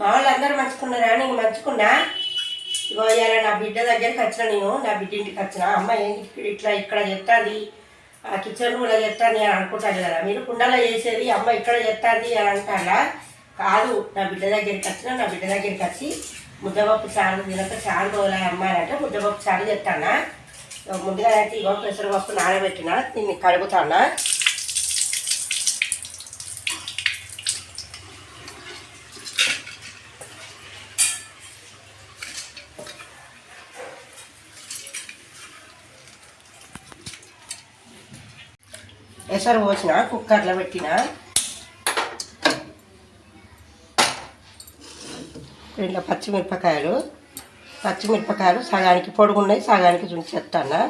మా వాళ్ళు అందరూ మంచుకున్నారా నేను మంచుకున్నా ఇగో ఇవాళ నా బిడ్డ దగ్గరికి వచ్చిన నేను నా బిడ్డ ఇంటికి వచ్చిన. అమ్మ ఏంటి ఇట్లా ఇక్కడ చెప్తాది ఆ కిచెన్ రూమ్లో చెప్తాను అని అనుకుంటాను కదా. మీరు కుండలో చేసేది అమ్మ ఇక్కడ చెప్తాది అని అంటారా కాదు నా బిడ్డ దగ్గరికి వచ్చిన నా బిడ్డ దగ్గరికి వచ్చి ముద్దపప్పు చారు తినక చారు పోలే అమ్మ అని అంటే ముద్దపప్పు చారు చెప్తానా ఇగో ముందుగా అయితే ఇగో పెసరపప్పు నానబెట్టిన దీన్ని కడుగుతానా? ఎసరు పోసిన కుక్కర్లో పెట్టిన. రెండు పచ్చిమిరపకాయలు. పచ్చిమిరపకాయలు సగానికి పొడుగున్నాయి సగానికి చుంచేస్తాను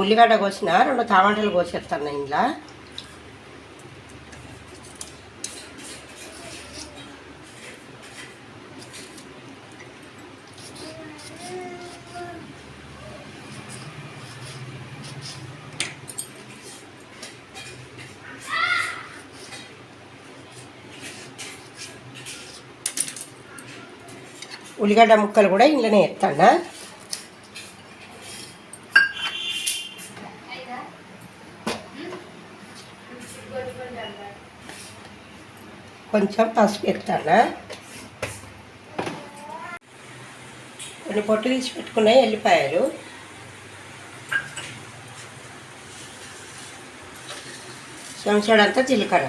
ఉల్లిగడ్డ కోసిన రెండు టమాటాలు కోసేస్తాను ఇంట్లో ఉల్లిగడ్డ ముక్కలు కూడా ఇంట్లోనే ఎత్తాను? కొంచెం పసుపు ఎత్తాను? కొన్ని పొట్టు తీసి పెట్టుకున్నాయి ఎల్లిపాయలు. చెంచాడంతా జీలకర్ర.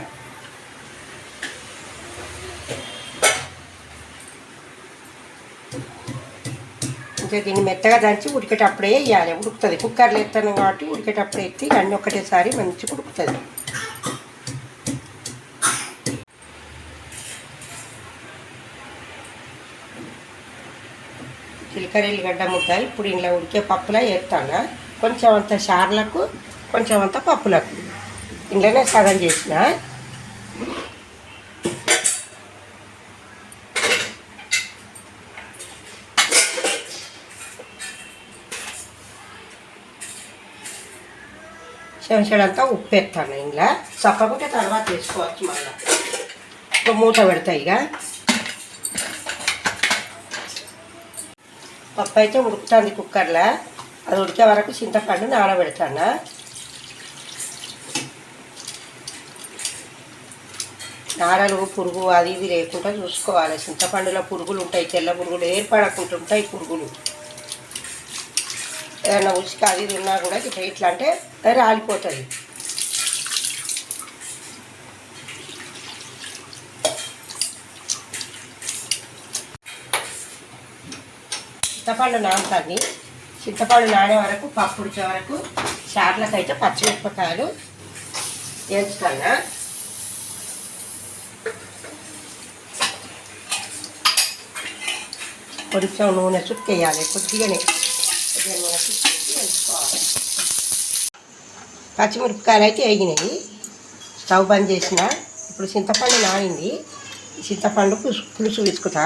కొంచెం దీన్ని మెత్తగా దంచి ఉడికేటప్పుడే వేయాలి. ఉడుకుతుంది. కుక్కర్లో ఎత్తాను కాబట్టి ఉడికేటప్పుడు ఎత్తి అన్నీ ఒకటేసారి మంచిగా ఉడుకుతుంది. జీలకర్ర ఎల్లిగడ్డ ముద్ద ఇప్పుడు ఇంట్లో ఉడికే పప్పులా వేస్తాను. కొంచెం అంత చార్లకు కొంచెం అంత పప్పులకు. ఇంట్లోనే సగం చేసిన. చెంచడంతా ఉప్పు ఎత్తాను ఇంట్లో చప్పకుంటే తర్వాత వేసుకోవచ్చు మళ్ళీ. ఇప్పుడు మూత పెడతాయి ఇక. పప్పు అయితే ఉడుకుతుంది కుక్కర్లో. అది ఉడికే వరకు చింతపండు నానబెడతాను. నారలు పురుగు అది ఇది లేకుండా చూసుకోవాలి. చింతపండులో పురుగులు ఉంటాయి తెల్ల పురుగులు ఏర్పడకుంటుంటాయి పురుగులు. ఏదైనా ఉచిక అది ఇది ఉన్నా కూడా ఇట్లా ఇట్లా అంటే రాలిపోతుంది. చింతపండు నానుతుంది చింతపండు నానే వరకు పప్పు ఉడిచే వరకు చార్లకైతే పచ్చిమిరపకాయలు వేస్తాను కొంచెం నూనె చుట్టేయాలి కొద్దిగానే. కొద్దిగా నూనె చుక్కేసి వేసుకోవాలి. పచ్చిమిరపకాయలు అయితే వేగినాయి. స్టవ్ బంద్ చేసిన. ఇప్పుడు చింతపండు నానింది. చింతపండు పులుసు పులుసు తీసుకుంటా.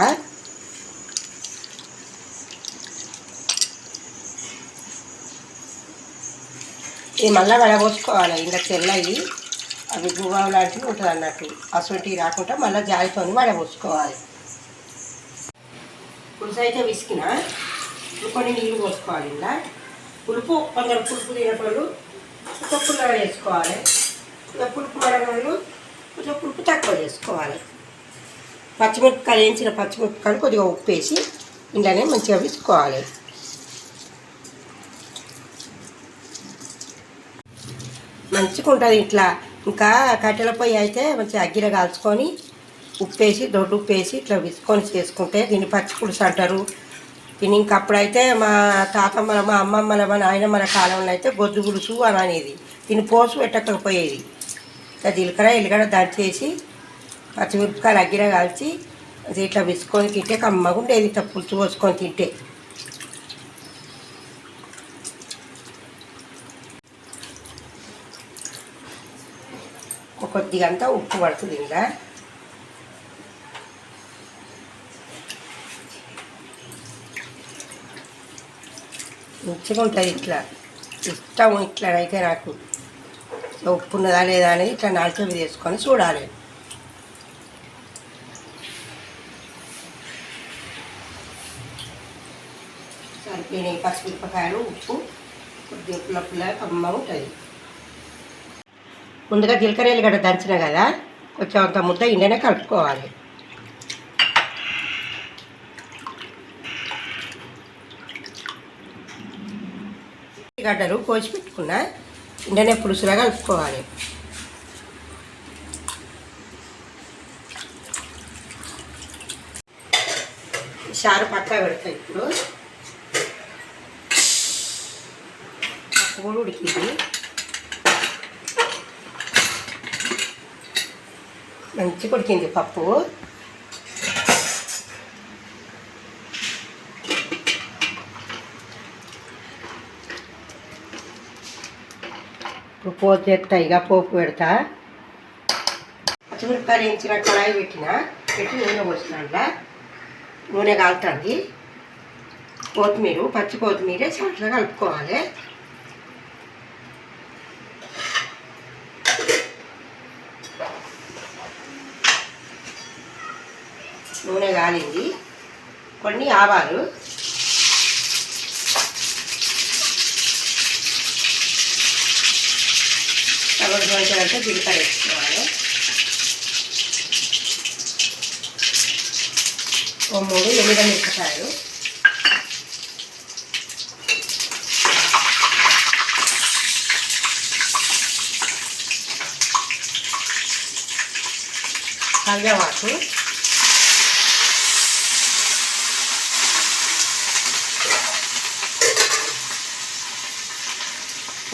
ఇది మళ్ళీ వడబోసుకోవాలి ఇంకా తెల్లవి అవి గువ్వాలు లాంటివి ఉంటుంది అన్నట్టు. అసొంటివి రాకుండా మళ్ళీ జాలితో వడబోసుకోవాలి పులుసు అయితే విసికిన. ఇప్పుడు కొన్ని నీళ్ళు పోసుకోవాలి ఇలా పులుపు కొందరు పులుపు తినటోళ్ళు కొంచెం వేసుకోవాలి. కొంచెం పులుపు పడగలు కొంచెం పులుపు తక్కువ చేసుకోవాలి పచ్చిమిరపకాయలు వేయించిన పచ్చిమిరపకాయలు కొద్దిగా ఉప్పు వేసి ఇంట్లోనే మంచిగా వేసుకోవాలి. మంచిగా ఉంటుంది ఇట్లా. ఇంకా కట్టెల పొయ్యి అయితే మంచిగా అగ్గిర కాల్చుకొని ఉప్పేసి దొడ్డు ఉప్పేసి ఇట్లా విసుకొని చేసుకుంటే దీన్ని పచ్చి పులుసు అంటారు. ఇంకప్పుడైతే మా తాతమ్మల మా అమ్మమ్మల మా నాయనమ్మల కాలంలో అయితే బొద్దు గులుసు అని అనేది. దీన్ని పోసు పెట్టకపోయేది. ఇంకా జీలకర్ర ఎల్లిగడ్డ దంచేసి పచ్చిమిరపకాయలు అగ్గిర కాల్చి అది ఇట్లా విసుకొని తింటే కమ్మగా ఉండేది. ఇట్లా పులుసు పోసుకొని తింటే. కొద్దిగా అంతా ఉప్పు పడుతుంది ఇంకా మంచిగా ఉంటుంది ఇట్లా. ఇష్టం ఇట్లా అయితే నాకు. ఉప్పు ఉన్నదా లేదా అనేది ఇట్లా నాలుగు వేసుకొని చూడాలి. సరిపోయినాయి పచ్చిమిరపకాయలు ఉప్పు కొద్దిగా పుల్ల పుల్ల కమ్మ ఉంటుంది. ముందుగా జీలకర్ర ఎల్లిగడ్డ దంచిన కదా కొంచెం అంత ముద్ద ఇండనే కలుపుకోవాలి. గడ్డలు కోసి పెట్టుకున్న. వెంటనే పులుసులా కలుపుకోవాలి. చారు పక్క పెడతాయి ఇప్పుడు. పప్పు కూడా ఉడికింది. మంచిగా ఉడికింది పప్పు. పోపు చేస్తా ఇక పోపు పెడతా. పచ్చిమిరపకాయలు వేయించిన కళాయి పెట్టిన పెట్టి నూనె పోసిన నూనె కాలుతుంది. కొత్తిమీర పచ్చి కొత్తిమీర చాట్లో కలుపుకోవాలి. నూనె కాలింది. కొన్ని ఆవాలు టమాటో కొంచెం జీలకర్ర వేసుకోవాలి ఓ మూడు ఎనిమిది మిరపకాయలు కరివేపాకు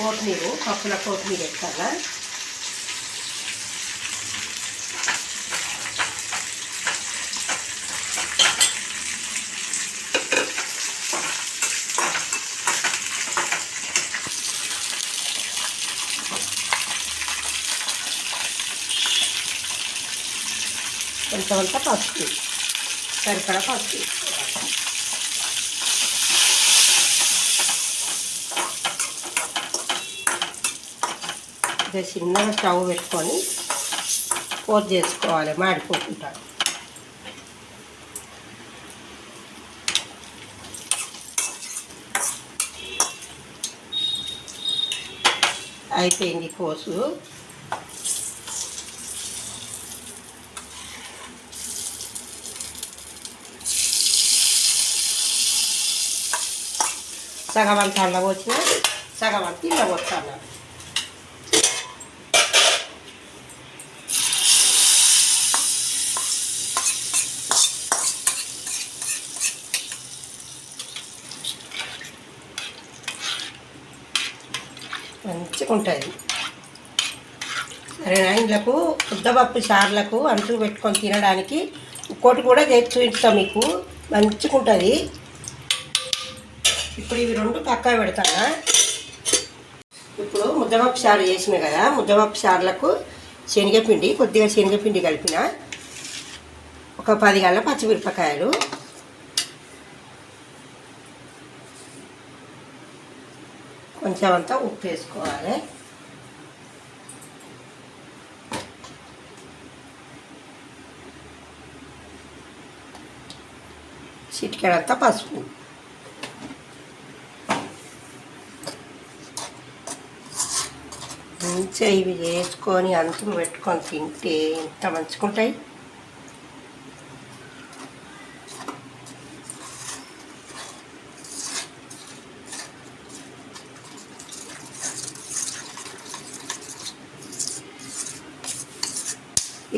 కొత్తిమీర పప్పుల కొత్తిమీర వేస్తారా? కొంచెం అంతా పసుపు సరిపడా పసుపు. చిన్నగా స్టవ్ పెట్టుకొని పోర్ చేసుకోవాలి మాడిపోతుంటాను అయిపోయింది కోసు. సగం అంతా అల్ల వచ్చిన సగం మంచిగా ఉంటుంది సరేనా? ఇండ్లకు ముద్దపప్పు చార్లకు అంచులు పెట్టుకొని తినడానికి ఇంకోటి కూడా చేసి చూపిస్తాం మీకు. మంచిగా ఉంటుంది ఇప్పుడు ఇవి రెండు పక్కా పెడతానా? ఇప్పుడు ముద్దపప్పు చారు చేసిన కదా ముద్దపప్పు చారులకు శనగపిండి కొద్దిగా శనగపిండి కలిపిన. ఒక పది గల్ల పచ్చిమిరపకాయలు. కొంచెం అంతా ఉప్పు వేసుకోవాలి చిటికెడంతా పసుపు. మంచిగా ఇవి చేసుకొని అంతం పెట్టుకొని తింటే ఎంత మంచిగా ఉంటాయి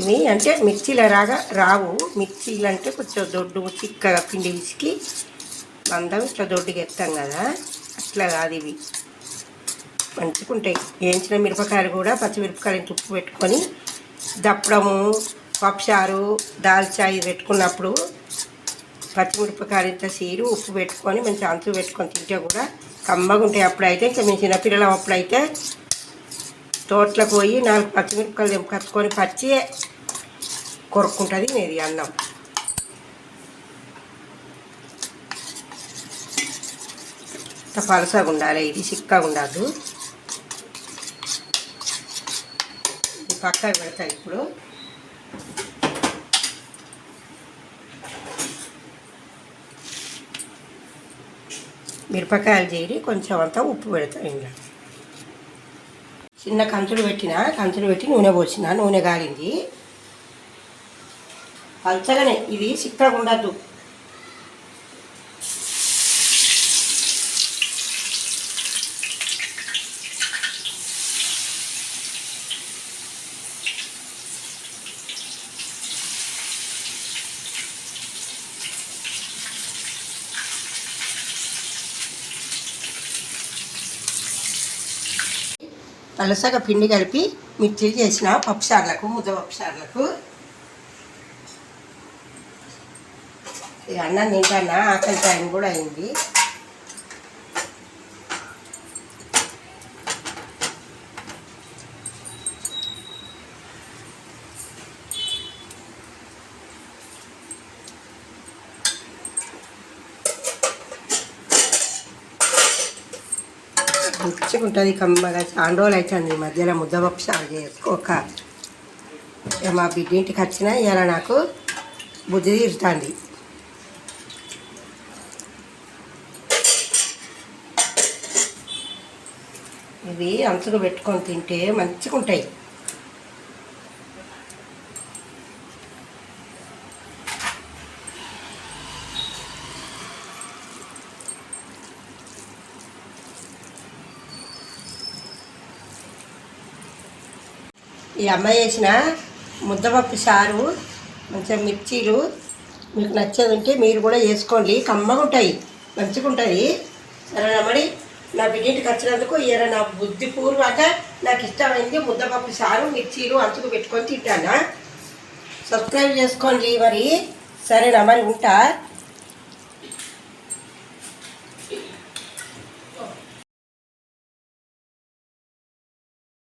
ఇవి అంటే మిర్చీల రాగా రావు. మిర్చీలు అంటే కొంచెం దొడ్డు చిక్కగా పిండి విసికి మందం ఇట్లా దొడ్డుగా ఎత్తాం కదా. అట్లా కాదు ఇవి. మంచిగా ఉంటాయి వేయించిన మిరపకాయలు కూడా పచ్చిమిరపకాయలు తుప్పు ఉప్పు పెట్టుకొని దప్పడము పప్పుచారు దాల్చా పెట్టుకున్నప్పుడు పచ్చిమిరపకాయలు ఇంత సీరు ఉప్పు పెట్టుకొని మంచి అంచు పెట్టుకొని తింటే కూడా కమ్మగా ఉంటాయి. అప్పుడైతే ఇంకా మేము చిన్నపిల్లలం అప్పుడైతే తోటలకు పోయి నాలుగు పచ్చిమిరపకాయలు కట్టుకొని పచ్చి కొరుక్కుంటుంది ఇది అన్నం. పలసగా ఉండాలి ఇది చిక్కగా ఉండదు ఇది పక్కకు పెడతా ఇప్పుడు. మిరపకాయలు చేరి కొంచెం అంతా ఉప్పు పెడతాను ఇంట్లో చిన్న కంచులు పెట్టిన కంచులు పెట్టి నూనె పోసిన నూనె కాలింది పంచగానే ఇది చిక్కగా ఉండద్దు. పలసగా పిండి కలిపి మిర్చి చేసిన పప్పుసార్లకు ముద్ద పప్పుసార్లకు ఇక అన్నం తింటానా? ఆకలి టైం కూడా అయింది. ఉంటుంది కమ్మగా. చాలా రోజులు అవుతుంది ఈ మధ్యలో ముద్దపప్పు సాగు చేసుకోక ఇక మా బిడ్డింటికి వచ్చినా ఇలా నాకు బుద్ధి తీరుతుంది. ఇవి అంచుకు పెట్టుకొని తింటే మంచిగా ఉంటాయి ఈ అమ్మాయి చేసిన ముద్దపప్పు చారు మంచిగా మిర్చీలు మీకు నచ్చేది ఉంటే మీరు కూడా వేసుకోండి కమ్మగా ఉంటాయి మంచిగా ఉంటుంది సరేనా మరి? నా బిడ్డకి వచ్చినందుకు ఇయర నా బుద్ధిపూర్వక నాకు ఇష్టమైంది. ముద్దపప్పు సారు మిర్చీలు అంచుకు పెట్టుకొని తింటానా? సబ్స్క్రైబ్ చేసుకోండి మరి. సరేనా మరి ఉంటా?